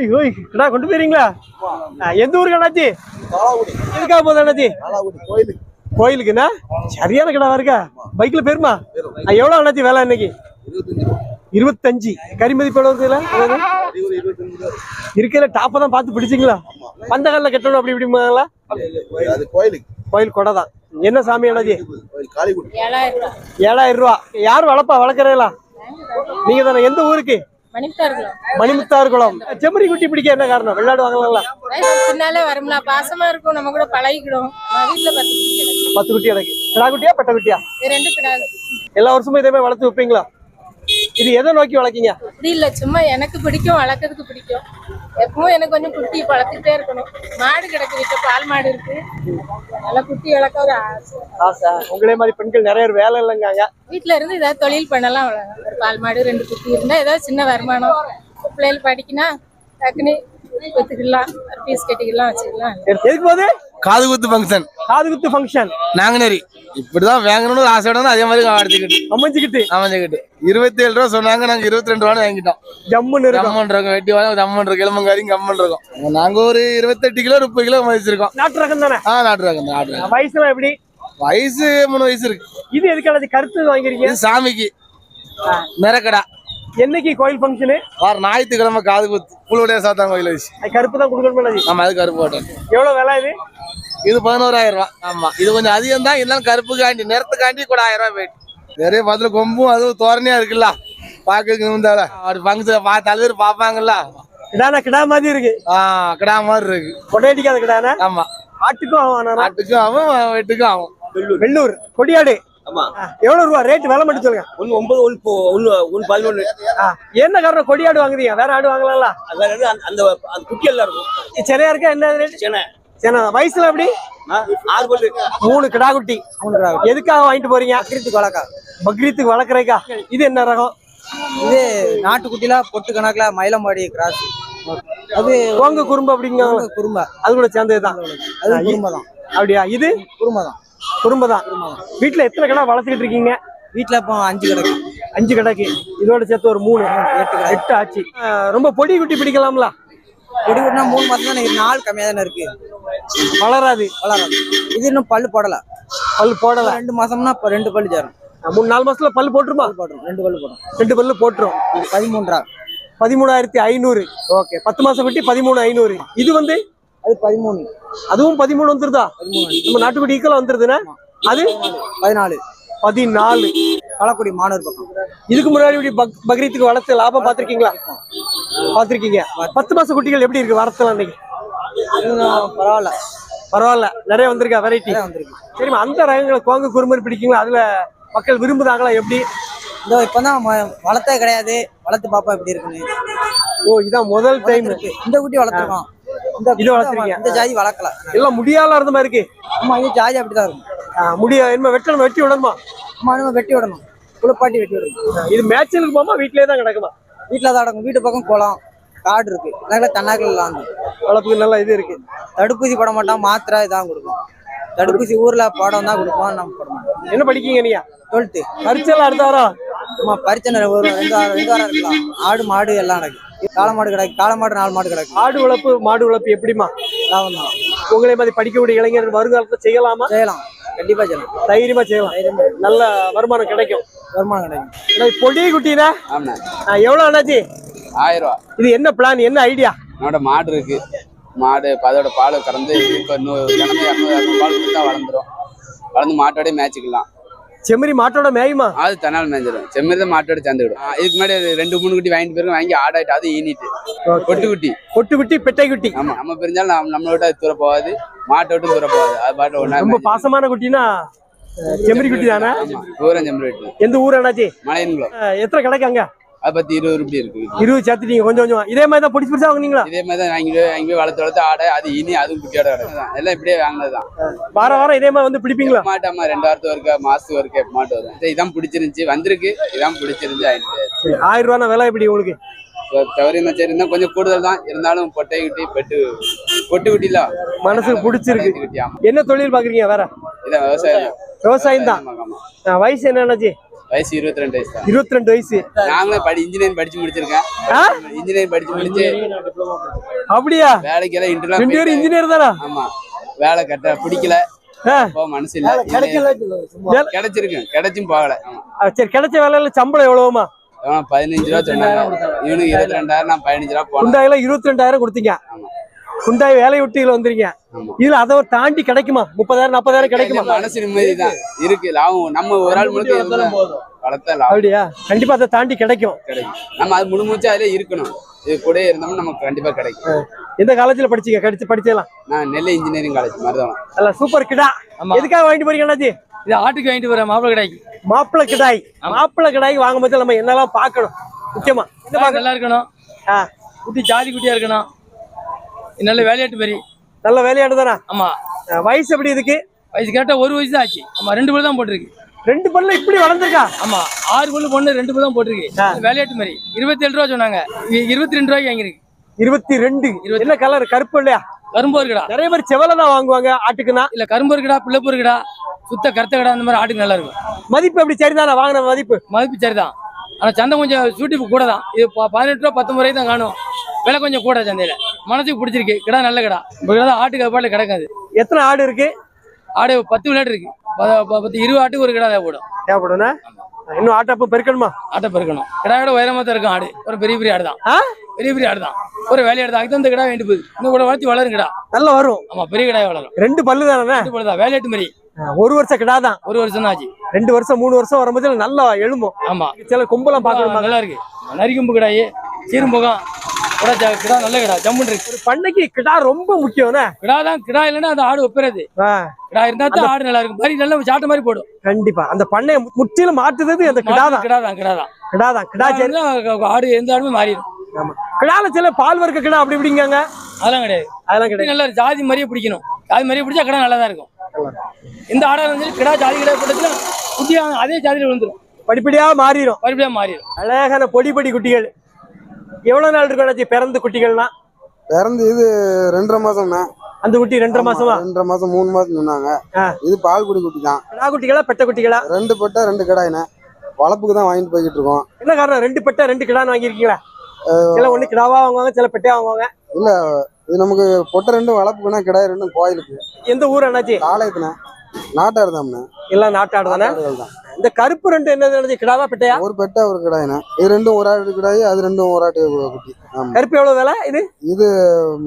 ஓய் ஓய் கிடா கொண்டு போயிருங்களா எந்த ஊருக்கு அண்ணாச்சி? அண்ணாச்சி? கோயிலுக்கு. கோயிலுக்குண்ணா சரியான கிடா இருக்கா? பைக்ல பேருமா எவ்வளவு அண்ணாச்சி வேலை இன்னைக்கு? இருபத்தஞ்சு எவ்வளவு இருக்குதுல இருக்கிற டாப்பை தான் பார்த்து பிடிச்சிங்களா? பந்தகாலில் கட்டணும் அப்படி இப்படிங்களா அது கோயிலுக்கு. கோயில் கொடை தான். என்ன சாமி காளிகுடி. ஏழாயிரம் ரூபா. யார் வளர்ப்பா? வளர்க்குறீங்களா நீங்க தானே எந்த ஊருக்கு? மணிமுத்தார் குளம் செம்மறி குட்டி பிடிக்க என்ன காரணம்? வெள்ளாடு வாங்கலாம்ல பின்னாலே வரும்ல. பாசமா இருக்கும். நம்ம கூட பழகிக்கிடும். வீட்டுல பத்து குட்டி பத்து குட்டி எனக்கு கிடா குட்டியா? பெட்ட குட்டியா? ரெண்டு கிடாது எல்லா வருஷமும் இதே மாதிரி வளர்த்து வைப்பீங்களா? இது எதை நோக்கி வளர்க்கீங்க? அப்படி இல்ல சும்மா எனக்கு பிடிக்கும் வளர்க்கறதுக்கு பிடிக்கும். எப்பவும் எனக்கு கொஞ்சம் குட்டி வளர்த்துட்டே இருக்கணும். மாடு கிடக்கு வீட்டுல பால் மாடு இருக்கு. நல்லா குட்டி வளர்க்க ஒரு ஆசை. ஆசை. உங்களே மாதிரி பெண்கள் நிறைய வேலை இல்லைங்காங்க. வீட்டுல இருந்து ஏதாவது தொழில் பண்ணலாம். ஒரு பால் மாடு ரெண்டு குட்டி இருந்தா ஏதாவது சின்ன வருமானம். பிள்ளைகள் படிக்கணும் டக்குன்னு வித்துக்கலாம் ஃபீஸ் கட்டிக்கலாம் வச்சுக்கலாம். எதுக்கு போகுது? காது குத்து ஃபங்க்ஷன் காது குத்து ஃபங்க்ஷன் நாங்குநேரி. இப்படிதான் வாங்கணும்னு ஆசையோட அதே மாதிரி அடிச்சுக்கிட்டு அமைஞ்சுக்கிட்டு. அமைஞ்சுக்கிட்டு. இருபத்தி ஏழு ரூபா சொன்னாங்க நாங்க இருபத்தி ரெண்டு ரூபா வாங்கிட்டோம். ஜம்முன்னு ஜம்மன் இருக்கும் வெட்டி வாங்க ஜம்மன் இருக்கும் எலும்பங்காரியும் கம்மன் இருக்கும். நாங்க ஒரு இருபத்தெட்டு கிலோ முப்பது கிலோ மதிச்சிருக்கோம். நாட்டு ரகம் தானே? ஆ நாட்டு ரகம் நாட்டு ரகம். வயசுலாம் எப்படி? வயசு மூணு வயசு இருக்கு. இது எதுக்கான கருத்து வாங்கிருக்கீங்க இது சாமிக்கு. மிரக்கடா. என்னைக்கு கோயில் ஃபங்க்ஷனு வார ஞாயிற்றுக்கிழமை காது குத்து. புழுவுடைய சாத்தான் கோயில் வச்சு. அது கருப்பு தான் கொடுக்கணும் ஆமா அது கருப்பு போட்டேன். எவ்வளவு விலை இது? இது பதினோராயிரம் ரூபாய் ஆமா இது கொஞ்சம் அதிகம் தான் இருந்தாலும் கருப்புக்காண்டி நிறத்துக்காண்டி கூட ஆயிரம் ரூபாய் போயிட்டு. நிறைய பத்துல கொம்பும் அதுவும் தோரணையா இருக்குல்ல. பாக்குறதுக்கு இருந்தால ஒரு ஃபங்க்ஷன் பா தலைவர் பாப்பாங்கல்ல கிடானா கிடா மாதிரி இருக்கு. ஆஹ் கிடா மாதிரி இருக்கு. கொட்டையடிக்காத கிடானா? ஆமா. ஆட்டுக்கும் ஆகும் ஆட்டுக்கும் ஆகும் வெட்டுக்கும் ஆகும். வெள்ளூர் கொடியாடு. ஆமா ஆ, எவ்வளவு ரூபா? ரேட் விலை மட்டும் சொல்லுங்க. ஒன்னு ஒன்பது ஒன்னு ஒன்னு பதினொன்னு. என்ன காரணம்? கொடியாடு வாங்குறீங்க. வேற ஆடு வாங்கலாம்ல? அதாவது அந்த அந்த குட்டி எல்லாம் இருக்கும். சென்னையா இருக்கா? என்ன ரேட் சேனை சரி வயசுல எப்படி? ஆறு பல்லு. மூணு கிடா குட்டி எதுக்காக வாங்கிட்டு போறீங்க? பக்ரீத்துக்கு வளர்க்கா பக்ரீத்துக்கு வளர்க்குறேக்கா இது என்ன ரகம்? இது நாட்டுக்குட்டில பொட்டு கணக்குல மயிலம்பாடி கிராஸ் அது கோங்க குறும்பு அப்படிங்க. குறும்ப. அது கூட சேர்ந்தது தான் அது குறும்ப தான். அப்படியா? இது? குறும்ப தான். குறும்பு தான் வீட்டுல எத்தனை கடை வளர்த்துக்கிட்டு இருக்கீங்க? வீட்டுல இப்போ அஞ்சு கிடக்கு அஞ்சு கடைக்கு. இதோட சேர்த்து ஒரு மூணு எட்டு எட்டு ஆச்சு. ரொம்ப பொடி குட்டி பிடிக்கலாம்ல? கொடி கொட்டினா மூணு மாசம் தான் நாள் கம்மியா தானே இருக்கு. வளராது. வளராது. இது இன்னும் பல்லு போடல. பல் போடல. ரெண்டு மாசம்னா இப்போ ரெண்டு பல்லு சேரும். மூணு நாலு மாசத்துல பல் போட்டுருமா? பல்லு போடும் ரெண்டு பல்லு போடும். ரெண்டு பல்லு போட்டுரும். பதிமூன்றா? பதிமூணாயிரத்தி ஐநூறு. ஓகே. பத்து மாசம் குட்டி பதிமூணு ஐநூறு. இது வந்து அது பதிமூணு. அதுவும் பதிமூணு வந்துருதா? நம்ம நாட்டுக்குடி ஈக்குவலா வந்துருதுன்னா? அது? பதினாலு. பதினாலு. களக்குடி மானூர் பக்கம். இதுக்கு முன்னாடி இப்படி பக்- பக்ரீத்துக்கு வளர்த்து லாபம் பார்த்திருக்கீங்களா? பார்த்திருக்கீங்க. பத்து மாச குட்டிகள் எப்படி இருக்கு வரத்துல அன்னைக்கு பரவாயில்ல. பரவாயில்ல. நிறைய வந்திருக்கா வெரைட்டி வந்திருக்கு. சரிம்மா அந்த ரகங்களை கோங்கு குறும்பு பிடிக்குங்களா? அதுல மக்கள் விரும்புதாங்களா எப்படி? இதோ இப்பதான் வளர்த்தே கிடையாது. வளர்த்து பாப்பா எப்படி இருக்குன்னு. ஓ இதான் முதல் டைம் இருக்கு. இந்த குட்டி வளர்த்துருக்கோம். இது வளர்த்திருக்கீங்க. இந்த ஜாதி வளர்க்கல. எல்லாம் முடியால இருந்த மாதிரி இருக்கு. ஆமா இது ஜாதி அப்படிதான் இருக்கும். முடியா என்ன வெட்டணும் வெட்டி விடணுமா? அம்மா நம்ம வெட்டி விடணும். குளிப்பாட்டி வெட்டி விடணும். இது மேட்சலுக்கு போமா வீட்லயே தான் கிடக்குமா? வீட்டில் தான் வீட்டு பக்கம் குளம் காடு இருக்கு. அதனால தன்னாக்கள் இல்லாந்து வளர்ப்புக்கு நல்ல இது இருக்கு. தடுப்பூசி போட மாட்டோம் மாத்திரை இதான் கொடுக்கும் தடுப்பூசி ஊர்ல பாடம் தான் கொடுப்போம் நம்ம போட மாட்டோம். என்ன படிக்கீங்க நீங்க? டுவெல்த்து. பரிச்சல் அடுத்த வாரம்? அம்மா பரிச்சனை ஒரு ரெண்டு வாரம் ரெண்டு வாரம் இருக்கலாம். ஆடு மாடு எல்லாம் கிடக்கு காளை மாடு கிடக்கு காளை மாடு நாலு மாடு கிடக்கு. ஆடு வளர்ப்பு மாடு வளர்ப்பு எப்படிமா லாபம் தான் உங்களை மாதிரி படிக்கக்கூடிய இளைஞர்கள் வருங்காலத்துல செய்யலாமா? செய்யலாம். கண்டிப்பா செய்யலாம். தைரியமா செய்யலாம். நல்ல வருமானம் கிடைக்கும். வருமானம் கிடைக்கும். பொடி குட்டினா ஆமாண்ணா. எவ்வளவு அண்ணாச்சி? ஆயிரம் ரூபா. இது என்ன பிளான் என்ன ஐடியா என்னோட மாடு இருக்கு. மாடு அதோட பால் கறந்து இப்போ இன்னும் தினமும் இரநூறு இரநூறு பால் கொடுத்தா வளர்ந்துரும். வளர்ந்து மாட்டோடய மேய்ச்சிக்கலாம். செம்மறி மாட்டோட மேயுமா? அது தன்னால் மேய்ஞ்சிடும் செம்மறி தான் மாட்டோட சேர்ந்துக்கிடும். இதுக்கு முன்னாடி ரெண்டு மூணு குட்டி வாங்கிட்டு போயிருக்கோம். வாங்கி ஆடாயிட்டு அது ஈனிட்டு. பொட்டு குட்டி பொட்டு குட்டி பெட்டை குட்டி ஆமா நம்ம பிரிஞ்சாலும் நம்ம நம்மளை விட்டு அது தூர போகாது. மாட்டை விட்டு தூர போகாது. அது பாட்டு ஒன்றா ரொம்ப பாசமான குட்டினா செம்மறி குட்டி தானே தூரம் செம்மறி வெட்டு எந்த ஊர் அண்ணாச்சி? மலையன்குளம். எத்தனை கிடைக்காங்க அதை பத்தி இருபது ரூபாய் இருக்கு இருபது சேர்த்துட்டீங்க கொஞ்சம் கொஞ்சம். இதே மாதிரி தான் பிடிச்சி பிடிச்சா வாங்குனீங்களா? இதே மாதிரி தான் வாங்கி வாங்கி வளர்த்து வளர்த்து ஆடை அது இனி அதுவும் குட்டியோட கிடக்கும். எல்லாம் இப்படியே வாங்கினது தான். வாரம் வாரம் இதே மாதிரி வந்து பிடிப்பீங்களா? மாட்டாமா ரெண்டு வாரத்துக்கு ஒருக்கா மாசத்துக்கு ஒருக்கா மாட்டு வரும் சரி, இதான் பிடிச்சிருந்துச்சு வந்திருக்கு. இதான் பிடிச்சிருந்து ஆயிடுச்சு ஆயிரம் ரூபா விலை எப்படி உங்களுக்கு? தவறி மச்சர் இருந்தா கொஞ்சம் கூடுதல் தான். இருந்தாலும் பொட்டை குட்டி பெட்டு பொட்டு குட்டில மனசுக்கு பிடிச்சிருக்கு. என்ன தொழில் பாக்குறீங்க வேற? இதான் விவசாயம். விவசாயம் தான். வயசு என்ன அண்ணாச்சி? வயசு இருபத்தி ரெண்டு வயசு தான். இருபத்தி ரெண்டு வயசு நாங்களும் படி இன்ஜினியரிங் படிச்சு முடிச்சிருக்கேன்? இன்ஜினியரிங் படிச்சு முடிச்சு அப்படியா? ரெண்டு பேரும் இன்டர்வியூ இன்ஜினியர் தானா? ஆமா. வேலை கட்ட பிடிக்கல. மனசு இல்ல. கிடைச்சிருக்கு கிடைச்சும் போகல. சரி கிடைச்ச வேலையில சம்பளம் எவ்வளவுமா? பதினஞ்சு ரூபா சொன்னாங்க. இவனுக்கு இருபத்தி ரெண்டாயிரம் நான் பதினஞ்சு ரூபா போனேன். இருபத்தி ரெண்டாயிரம் கொடுத்தீங்க. ஆமா. குண்டாய் வேலை விட்டு இதுல வந்துறீங்க ஆமா. இதுல அதை தாண்டி கிடைக்குமா? முப்பதாயிரம் நாற்பதாயிரம் கிடைக்குமா? மனசு நிம்மதி தான் இருக்கு லாபம். நம்ம ஒரு ஆள் முழுக்க அப்படியா? கண்டிப்பா அதை தாண்டி கிடைக்கும். கிடைக்கும். நம்ம அது முழு மூச்சு அதிலே இருக்கணும். இது கூட இருந்தோம்னா நமக்கு கண்டிப்பா கிடைக்கும். எந்த காலேஜ்ல படிச்சீங்க? கடிச்சு படிச்சலாம் நான் நெல்லை இன்ஜினியரிங் காலேஜ் மருதவனம் அல்ல சூப்பர் கிடா. எதுக்காக வாங்கிட்டு போறீங்க அண்ணாச்சி? இது ஆட்டுக்கு வாங்கிட்டு போற மாப்பிள்ளை கடைக்கு. மாப்பிளை கிடாய். மாப்பிளை கிடாய் வாங்கும் போது நம்ம என்னெல்லாம் பார்க்கணும்? முக்கியமா. என்ன பார்க்கணும் நல்லா இருக்கணும். குட்டி ஜாதி குட்டியா இருக்கணும். நல்ல வேலையாட்டு மாதிரி நல்ல வேலையாடு தானே? ஆமா. வயசு எப்படி இதுக்கு? வயசு கரெக்டா ஒரு வயசு தான் ஆச்சு. ஆமா ரெண்டு பேர் தான் போட்டிருக்கு. ரெண்டு பல்ல இப்படி வளர்ந்துருக்கா? ஆமா ஆறு பொண்ணு பொண்ணு ரெண்டு பேர் தான் போட்டிருக்கு. இது வேலையாட்டு மாதிரி. இருபத்தி ஏழு ரூபா சொன்னாங்க. இருபத்தி ரெண்டு ரூபாய்க்கு வாங்கிருக்கு இருபத்தி ரெண்டு. என்ன கலர் கருப்பு இல்லையா? கரும்பு இருக்குடா நிறைய பேர் செவலை தான் வாங்குவாங்க ஆட்டுக்குன்னா. இல்ல கரும்பு இருக்குடா பிள்ளைப்பு இருக்குடா சுத்த கருத்த கடை அந்த மாதிரி ஆட்டுக்கு நல்லா இருக்கும். மதிப்பு எப்படி? சரிதானே? வாங்கின மதிப்பு? மதிப்பு சரிதான். ஆனா சந்தை கொஞ்சம் சூட்டிப்பு கூட தான். இது பதினெட்டு ரூபா பத்தொன்பது ரூபாய் தான் காணும். விலை கொஞ்சம் கூட சந்தையில. மனசுக்கு பிடிச்சிருக்கு. கிடா நல்ல கிடா. இப்போ கிடா ஆட்டுக்கு அப்பாட்டில் கிடக்காது. எத்தனை ஆடு இருக்கு? ஆடு பத்து விளையாட்டு இருக்கு. பத்து இருபது ஆட்டுக்கு ஒரு கிடா தேவைப்படும் தேவைப்படும்னா? இன்னும் ஆட்டப்ப பெருக்கணுமா? ஆட்டை பெருக்கணும். கிடாயோட உயரமா தான் இருக்கும் ஆடு. ஒரு பெரிய பெரிய ஆடு தான்? பெரிய பெரிய ஆடு தான் ஒரு வேலையாடு தான் அதுக்கு இந்த கிடா வேண்டி போகுது. இன்னும் கூட வளர்த்தி வளரும் கிடா. நல்லா வரும். ஆமா பெரிய கிடாய் வளரும். ரெண்டு பல்லு தானே? இது போல தான். வேலையாட்டு மாதிரி. ஒரு வருஷம் கிடா தான். ஒரு வருஷம் தான் ஆச்சு. ரெண்டு வருஷம் மூணு வருஷம் வரும்போது நல்லா எழும்பும். ஆமா. சில கொம்பெல்லாம் பார்க்கணும்? நல்லா இருக்கு. நரிக்கும்பு கிடாயி. சீரும்பகம் கிடா கிடா நல்ல கிடா ஜம்முன்னு இருக்கு. பண்ணைக்கு கிடா ரொம்ப முக்கியம்னா? கிடா தான் கிடா இல்லைன்னா அந்த ஆடு ஒப்புறது கிடா இருந்தா தான் ஆடு நல்லா இருக்கும். மாதிரி நல்லா சாட்ட மாதிரி போடும். கண்டிப்பா. அந்த பண்ணைய மு- முற்றிலும் மாற்றுறது அந்த கிடா தான். கிடா தான் கிடா தான். கிடா தான். கிடா கிடா சரி இருந்தா ஆடு எந்த ஆடுமே மாறிடும். ஆமா. கிடால சில பால் வர்க்க கிடா அப்படி இப்படிங்காங்க. அதெல்லாம் கிடையாது. அதெல்லாம் கிடையாது. நல்லா ஜாதி மாதிரியே பிடிக்கணும். ஜாதி மாதிரியே பிடிச்சா கிடா நல்லா தான் இருக்கும். எந்த ஆடா இருந்தாலும் கிடா ஜாதி கிடா போட்டதுல குட்டியா அதே ஜாதியில விழுந்துரும். படிப்படியா மாறிடும் மறுபடியும் மாறிடும் அழகான பொடி பொடி குட்டிகள். எவ்வளவு நாள் இருக்கும் அண்ணாச்சி பிறந்த குட்டிகள்னா? பிறந்து இது ரெண்டரை மாசம்ண்ணே. அந்த குட்டி ரெண்டரை மாசமா? ரெண்டரை மாசம் மூணு மாசம் சொன்னாங்க. இது பால்குடி குட்டி தான் கிடா குட்டிகளா பெட்ட குட்டிகளா? ரெண்டு பெட்டை ரெண்டு கடாயினே வளர்ப்புக்கு தான் வாங்கிட்டு போய்கிட்டு இருக்கோம். என்ன காரணம்? ரெண்டு பெட்டை ரெண்டு கிடான்னு வாங்கியிருக்கீங்களா? சில ஒண்ணு கிடாவா வாங்குவாங்க சில பெட்டையா வாங்குவாங்க? இது நமக்கு பொட்டை ரெண்டும் வளர்ப்புக்குன்னா கிடாய் ரெண்டும் கோயிலுக்கு. எந்த ஊர் அண்ணாச்சி? ஆலயத்துனே நாட்டார் தாம்ண்ணே எல்லாம் நாட்டாடு தானே? நாட்டார்கள் தான். இந்த கருப்பு ரெண்டு என்னது அண்ணாச்சி கிடாவா பெட்டையா? ஒரு பெட்டை ஒரு கிடாயினே. இது ரெண்டும் ஒரு ஆட்டு கிடாய் அது ரெண்டும் ஒரு ஆட்டு குட்டி. கருப்பு எவ்வளவு விலை இது?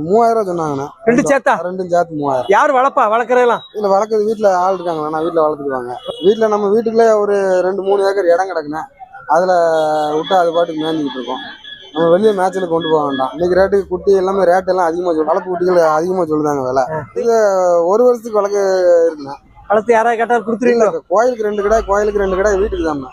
மூவாயிரம் ரூபா சொன்னாங்கண்ணே. ரெண்டு சேர்த்தா? ரெண்டும் சேர்த்து மூவாயிரம். யார் வளர்ப்பா? வளர்க்குறதெல்லாம்? இல்ல வளர்க்குறது வீட்டுல ஆள் இருக்காங்க. நான் வீட்டுல வளர்த்துக்குவாங்க. வீட்டுல நம்ம வீட்டுக்குள்ளே ஒரு ரெண்டு மூணு ஏக்கர் இடம் கிடக்குண்ணே. அதுல விட்டு அது பாட்டுக்கு மேய்ஞ்சிக்கிட்டு இருக்கோம். நம்ம வெளியே மேட்ச்ல கொண்டு போக வேண்டாம். இன்னைக்கு ரேட்டுக்கு குட்டி எல்லாமே ரேட் எல்லாம் அதிகமா சொல்லு வளர்ப்பு குட்டிகள் அதிகமா சொல்லுதாங்க விலை. இது ஒரு வருஷத்துக்கு வளர்க்க இருக்குண்ணே. வளர்த்து யாராவது கேட்டா கொடுத்துருவீங்களோ? கோயிலுக்கு ரெண்டு கடை கோயிலுக்கு ரெண்டு கடை வீட்டுக்கு தான்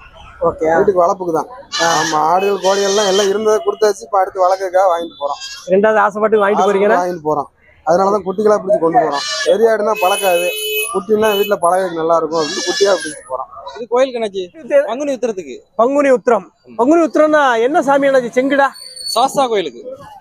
ஓகே. வீட்டுக்கு வளர்ப்புக்கு தான். ஆமா ஆடுகள் கோழிகள் எல்லாம் எல்லாம் இருந்ததை கொடுத்தாச்சு இப்ப அடுத்து வளர்க்கறதுக்காக வாங்கிட்டு போறோம். ரெண்டாவது ஆசைப்பட்டு வாங்கிட்டு போறீங்கன்னா வாங்கிட்டு போறோம். அதனாலதான் குட்டிகளா பிடிச்சி கொண்டு போறோம். பெரிய ஆடுனா பழக்காது. குட்டினா வீட்டுல பழகிறதுக்கு நல்லா இருக்கும். அப்படின்னு குட்டியா பிடிச்சி போறோம். இது கோயில் கணக்கு பங்குனி உத்திரத்துக்கு. பங்குனி உத்திரம். பங்குனி உத்திரம்னா என்ன சாமி அண்ணாச்சி செங்குடா? சாஸ்தா கோயிலுக்கு.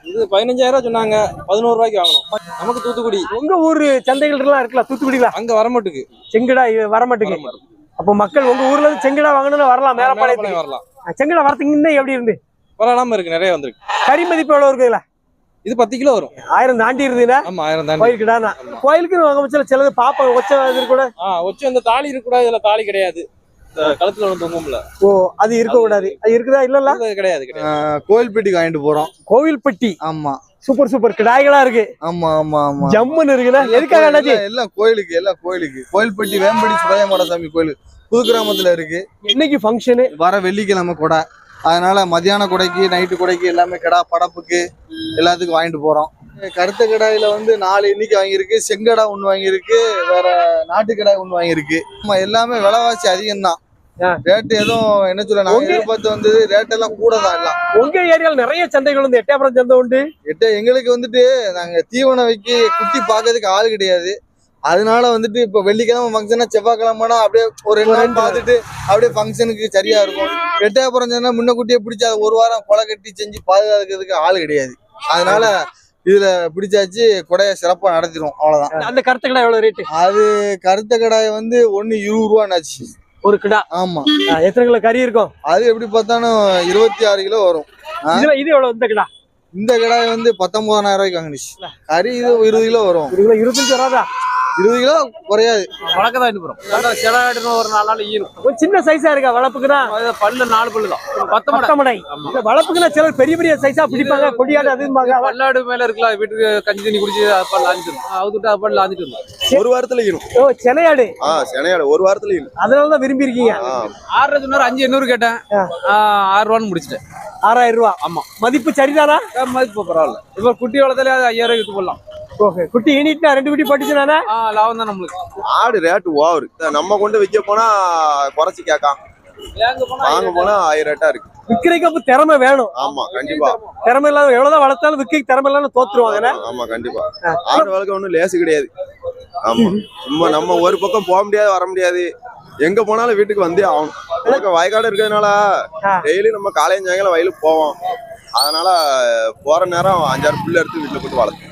இது பதினஞ்சாயிரம் ரூபாய் சொன்னாங்க பதினோரு ரூபாய்க்கு வாங்கணும். நமக்கு தூத்துக்குடி. உங்க ஊரு சந்தைகள் எல்லாம் இருக்குல்ல தூத்துக்குடியில? அங்க வரமாட்டுக்கு செங்குடா இது வர மாட்டேங்குது அப்போ மக்கள் உங்க ஊர்ல இருந்து செங்குடா வாங்கணும்னு வரலாம் மேலப்பாளையம் வரலாம். செங்குடா வரத்துக்கு இன்னும் எப்படி இருந்து? வராம இருக்கு நிறைய வந்திருக்கு. கறி மதிப்பு எவ்வளவு இருக்குதுல இது பத்து கிலோ வரும். ஆயிரம் தாண்டி ஆமா ஆயிரம் தாண்டி. கோயிலுக்குடானா கோயிலுக்கு வாங்க சிலது பாப்பாங்க ஒச்ச இது கூட ஒச்சு இந்த தாலி இருக்க கூடாது இதுல தாலி கிடையாது. ஒன்று தொங்கும்ல ஓ அது இருக்க கூடாது. அது இருக்குதா இல்லல்ல? அது கிடையாது கோயில்பட்டிக்கு வாங்கிட்டு போறோம். கோவில்பட்டி. ஆமா. சூப்பர் சூப்பர் கிடாய்களா இருக்கு. ஆமா ஆமா ஆமா. ஜம்முன்னு இருக்குண்ணா எதுக்காக அண்ணாச்சி? எல்லாம் கோயிலுக்கு எல்லாம் கோயிலுக்கு. கோயில்பட்டி வேம்படி சுடையமாட சாமி கோயில். புது கிராமத்துல இருக்கு. என்னைக்கு ஃபங்க்ஷனு வர வெள்ளிக்கிழமை கொடை. அதனால மத்தியான கொடைக்கு நைட்டு கொடைக்கு எல்லாமே கடா படப்புக்கு எல்லாத்துக்கும் வாங்கிட்டு போறோம். கருத்த கடாயில வந்து நாலு எண்ணிக்கை வாங்கியிருக்கு செங்கடா ஒண்ணு வாங்கியிருக்கு வேற நாட்டு கடாய் ஒண்ணு வாங்கியிருக்கு. ஆமா எல்லாமே விலைவாசி அதிகம் தான் ஆ. ரேட் எதுவும் என்ன சொல்ல நாங்க எதிர்பார்த்து வந்தது ரேட் எல்லாம் கூட தான் எல்லாம். உங்க ஏரியால நிறைய சந்தைகள் வந்து எட்டயபுரம் சந்தை உண்டு? எட்ட எங்களுக்கு வந்துட்டு நாங்க தீவனம் வைக்க குட்டி பார்க்கறதுக்கு ஆள் கிடையாது. அதனால வந்துட்டு இப்ப வெள்ளிக்கிழமை ஃபங்க்ஷனா செவ்வாய்க்கிழமைனா அப்படியே ஒரு ரெண்டு நாள் பார்த்துட்டு அப்படியே ஃபங்க்ஷனுக்கு சரியா இருக்கும். எட்டயபுரம் சொன்னா முன்ன குட்டியை பிடிச்சி அதை ஒரு வாரம் கொலை கட்டி செஞ்சு பாதுகாக்கிறதுக்கு ஆள் கிடையாது. அதனால இதுல பிடிச்சாச்சு கொடையை சிறப்பா நடத்திடும் அவ்வளவுதான். அந்த கருத்து கடை எவ்வளவு ரேட்டு அது கருத்த கடாய் வந்து ஒண்ணு இருபது ரூபான்னாச்சு ஒரு கிடா? ஆமா. எத்தனை கிலோ கறி இருக்கும்? அது எப்படி பார்த்தாலும் இருபத்தி ஆறு கிலோ வரும். இது எவ்வளவு இந்த கிடா? இந்த கடாய் வந்து பத்தொன்பதாயிரம் ரூபாய்க்கு வாங்கினுச்சு. கறி இது இருபது கிலோ வரும். ஒரு கிலோ இருபத்தஞ்சு வராதா? இருபது கிலோ குறையாது. வழக்கம் தான் இன்னும் சிலாடுன்னு ஒரு நாலு நாள் ஈரும். கொஞ்சம் சின்ன சைஸா இருக்கா வளர்ப்புக்குதான் அது பல்லு நாலு பல்லு தான். பத்து மடை இந்த வளர்ப்புக்குன்னா சிலர் பெரிய பெரிய சைஸா பிடிப்பாங்க கொடியாடு அதுமாங்க பல்லாடு மேல இருக்கலாம் வீட்டுக்கு கஞ்சி தண்ணி குடிச்சு அப்பா லாஞ்சிட்டு அவுத்துட்டு அப்பா லாஞ்சிட்டு ஒரு வாரத்துல ஈனும் ஓ சென்னையாடு ஆ சென்னையாடு ஒரு வாரத்துல ஈனும் அதனாலதான் விரும்பி இருக்கீங்க ஆ. ஆறு சொன்னாரு அஞ்சு எண்ணூறு கேட்டேன். ஆறு ரூபான்னு முடிச்சிட்டேன். ஆறாயிரம் ரூபா. ஆமா. மதிப்பு சரிதானா? மதிப்பு பரவாயில்ல. இப்போ குட்டி வளர்த்தாலே ஐயாயிரம் வித்து போடலாம். ஓகே குட்டி ரெண்டு குட்டி போட்டுச்சுனானே ஆ லாபம் தான் நம்மளுக்கு. ஆடு ரேட்டு ஓவர் நம்ம கொண்டு விற்க போனா குறைச்சி கேட்கான் வாங்க போனா ஆயிரம் ரேட்டா இருக்கு. விக்கிறதுக்கு அப்ப திறமை வேணும். ஆமா கண்டிப்பா. திறமை. இல்லாத எவ்வளவுதான் வளர்த்தாலும் விற்க திறமை இல்லாம தோத்துருவாங்க ஆமா கண்டிப்பா. ஆடு வளர்க்க ஒண்ணும் லேசு கிடையாது. ஆமா. சும்மா நம்ம ஒரு பக்கம் போக முடியாது வர முடியாது. எங்க போனாலும் வீட்டுக்கு வந்தே ஆகணும். எனக்கு வயக்காடு இருக்கிறதுனால. டெய்லி நம்ம காலையும் சாயங்காலம் வயலுக்கு போவோம். அதனால போற நேரம் அஞ்சாறு புல்லு எடுத்து வீட்டுல போட்டு வளர்த்து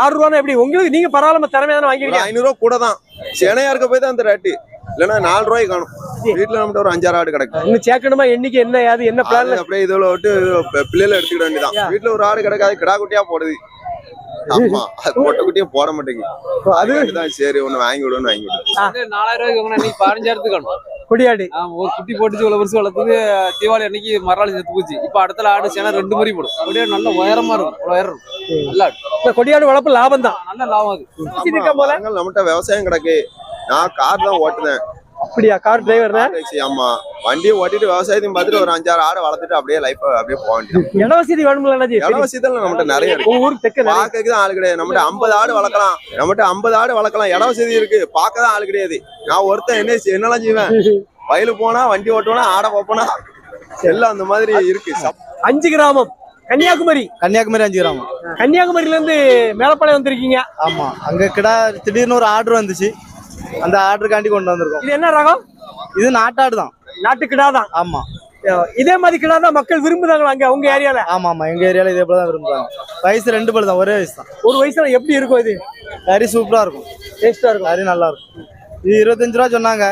ஆறு ரூபா எப்படி? உங்களுக்கு நீங்க பரவாயில்ல திறமையா தானே வாங்கிருக்கீங்க ஐநூறு ரூபா கூட தான். சேனையா இருக்க போய் தான் அந்த ரேட்டு இல்லைன்னா நாலு ரூபாய்க்கு காணும். வீட்டுல நம்மகிட்ட ஒரு அஞ்சாறு ஆடு கிடக்கு. இன்னும் சேர்க்கணுமா? என்னைக்கு என்ன அது என்ன பிளான் அப்படியே இதுல விட்டு பிள்ளைல எடுத்துக்கிட வேண்டியதான் வீட்டுல ஒரு ஆடு கிடக்காது கிடா குட்டியா போடுது. ஆமா அது பொட்டை குட்டியே போட மாட்டேங்குது. அது அதுதான் சரி ஒண்ணு வாங்கி விடுன்னு வாங்கி விடு. நாலாயிரம் ரூபாய்க்கு பதினஞ்சாயிரத்துக்கு கொடியாடு. ஆ, ஒரு குட்டி போட்டுச்சு இவ்வளவு வருஷம் வளர்த்தது. தீபாவளி அன்னைக்கு மறுநாள் செத்து போச்சு. இப்ப அடுத்த ஆடு சேனா ரெண்டு மாதிரி போடும். அப்படியே நல்ல உயரமா இருக்கும். உயரம் இருக்கும். நல்ல இந்த கொடியாடு வளர்ப்பு லாபம் தான். நல்ல லாபம் அது. நம்மகிட்ட விவசாயம் கிடக்கு. நான் கார் தான் ஓட்டுனேன். அப்படியா? கார் டிரைவர் ஆமா. வண்டியை ஓட்டிட்டு விவசாயத்தையும் பார்த்துட்டு ஒரு அஞ்சாறு ஆடு வளர்த்துட்டு அப்படியே லைஃப் அப்படியே போக வேண்டியது இட வசதி வேணும்ல அண்ணாச்சி? இடவசதிகள் நம்மகிட்ட நிறைய இருக்கு. உங்க ஊருக்கு தெக்க நிறைய. பார்க்கறதுக்கு தான் ஆள் கிடையாது. நம்மகிட்ட ஐம்பது ஆடு வளர்க்கலாம். நம்மகிட்ட ஐம்பது ஆடு வளர்க்கலாம். இட வசதி இருக்கு. பார்க்க தான் ஆள் கிடையாது. நான் ஒருத்தன் என்ன என்னெல்லாம் செய்வேன்? வயலுக்கு போனா வண்டி ஓட்டுவேனா ஆடை பார்ப்போனா எல்லாம் அந்த மாதிரி இருக்கு. அஞ்சு கிராமம். கன்னியாகுமரி. கன்னியாகுமரி அஞ்சு கிராமம். கன்னியாகுமரியில இருந்து மேலப்பாளையம் வந்திருக்கீங்க. ஆமா. அங்க கிடா திடீர்னு ஒரு ஆர்டர் வந்துச்சு. அந்த ஆர்டருக்காண்டி கொண்டு வந்திருக்கோம். இது என்ன ரகம்? இது நாட்டாடு தான். நாட்டு கிடா தான் ஆமா இதே மாதிரி கிடா தான் மக்கள் விரும்புதாங்களா அங்க உங்க ஏரியால? ஆமா ஆமா. எங்க ஏரியால இதே போல தான் விரும்புறாங்க. வயசு ரெண்டு பல்லு தான் ஒரே வயசு தான். ஒரு வயசுல எப்படி இருக்கும் இது? கறி சூப்பரா இருக்கும். டேஸ்டா இருக்கும். கறி நல்லா இருக்கும். இது இருபத்தஞ்சு ரூபா சொன்னாங்க.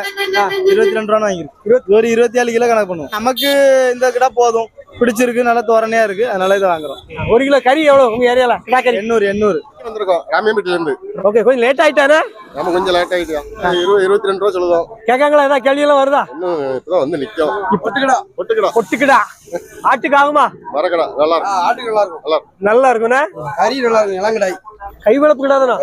இருபத்தி ரெண்டு ரூபா வாங்கிருக்கு. ஒரு இருபத்தி ஏழு கிலோ கணக்கு பண்ணுவோம். நமக்கு இந்த கிடா போதும். பிடிச்சிருக்கு நல்லா தோரணையா இருக்கு. அதனால இதை வாங்குறோம். ஒரு கிலோ கறி எவ்வளவு உங்க ஏரியால கிடா கறி. எண்ணூறு எண்ணூறு. வந்திருக்கோம். ராமியம்பேட்டில இருந்து. ஓகே கொஞ்சம் லேட் ஆயிட்டானே நம்ம கொஞ்சம் லேட் ஆயிட்டு இருபது இருபத்தி ரெண்டு ரூபா சொல்லுதோம் கேட்காங்களா? ஏதாவது கேள்வி எல்லாம் வருதா? இன்னும் இப்பதான் வந்து நிக்கும். பொட்டுக்கடா பொட்டுக்கடா. பொட்டுக்கிடா. ஆட்டுக்கு ஆகுமா? மரக்கடா நல்லா இருக்கும். ஆட்டுக்கு நல்லா இருக்கும் நல்லா இருக்கும். நல்லா இருக்குண்ணே கறி நல்லா இருக்கும் இளங்கடாய் கை வளர்ப்பு. கிடா தானே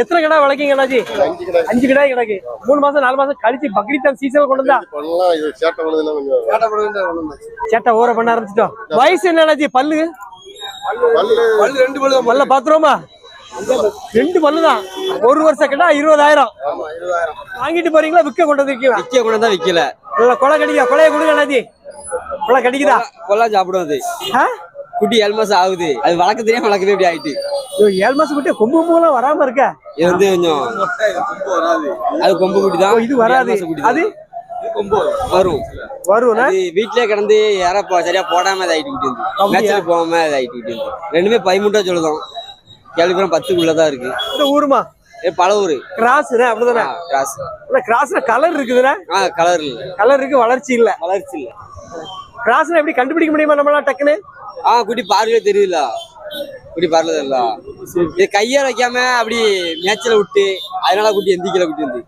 எத்தனை கிடா வளர்க்கீங்க அண்ணாச்சி? அஞ்சு கடை. அஞ்சு கிடா கிடக்கு. மூணு மாசம் நாலு மாசம் கழிச்சு பக்ரீத் சீசன் கொண்டு வந்தா? பண்ணலாம் இது சேட்டை ஊற பண்ண ஆரம்பிச்சிட்டோம். வயசு என்ன அண்ணாச்சி? பல்லு? பல்லு. பல்லு ரெண்டு பல்லு தான் பல்ல பாத்துருவோமா? ரெண்டு பல்லு தான். ஒரு வருஷம் கிட்ட இருபதாயிரம். வாங்கிட்டு போறீங்களா? விற்க கொண்டு வந்திருக்கீங்களா? விற்க கூட தான் விற்கல கொலை கடிக்கா கொலையை கொடுங்க அண்ணாச்சி. கொலை கடிக்குதா? அது ஆ? குட்டி ஏழு மாசம் ஆகுது. அது வளர்க்க தெரியாம வளர்க்கவே இப்படி ஆயிட்டு. ஏழு மாசம் குட்டி கொம்பு கொம்புலாம் வராம இருக்க? இது வந்து கொஞ்சம் அது கொம்பு குட்டி தான். இது வராது. அது? வரும். வரும்னா அது வீட்லயே கிடந்து யாரா சரியா போடாம இதாயிட்டு? மேட்ச்ல போகாம இதாயிட்டு ரெண்டுமே பதிமூட்டா சொல்லுதோம். கேள்விப்புறம் பத்துக்குள்ளதான் இருக்கு. இந்த ஊருமா? ஏ பல ஊரு கிராஸ் அப்படிதானே கிராஸ். கிராஸ்ல கலர் இருக்குதுண்ணே கலர் இல்ல. கலர் இருக்கு வளர்ச்சி இல்ல. வளர்ச்சி இல்ல. கிராஸ்ல எப்படி கண்டுபிடிக்க முடியுமா நம்மளால டக்குன்னு? ஆ குட்டி பார்வையே தெரியல. குட்டி பார்வை தெரியல. இது கையால வைக்காம அப்படி மேட்ச்ல விட்டு அதனால குட்டி எந்திக்கல குட்டி வந்து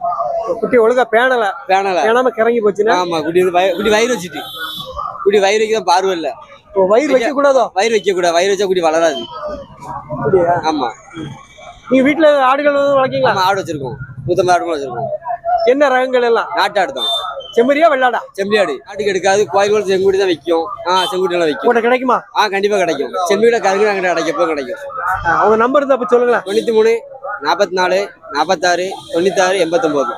குட்டி ஒழுங்கா பேணல. பேனல பேணாம கிறங்கி போச்சுன்னா? ஆமா குட்டி வந்து குட்டி வயிறு வச்சுட்டு. குட்டி வயிறு வைக்க தான் பார்வை இல்ல. வயிறு வைக்க கூடாதோ? வயிறு வைக்க கூடாது. வயிறு வச்சா குட்டி வளராது. ஆமா. நீங்க வீட்டுல ஆடுகள் வளர்க்கீங்களா? ஆடு வச்சிருக்கோம். நூத்தம்பது ஆடு கூட வச்சிருக்கோம். என்ன ரகங்கள் எல்லாம்? நாட்டு ஆடு தான். செம்மறியா வெள்ளாடா? செம்பி ஆடு ஆட்டுக்கு எடுக்காது கோயில் செங்குடி தான் விற்கும் ஆ செங்குடி எல்லாம் விற்கும் உங்கள்கிட்ட கிடைக்குமா? ஆ கண்டிப்பா கிடைக்கும். செம்பியோட கருங்கு நாங்கள் கிடைக்கப்போ கிடைக்கும். அவங்க நம்பர் இருந்தா அப்ப சொல்லுங்களேன். தொண்ணூத்தி மூணு நாற்பத்தி நாலு நாற்பத்தாறு தொண்ணூத்தாறு எண்பத்தொம்போது.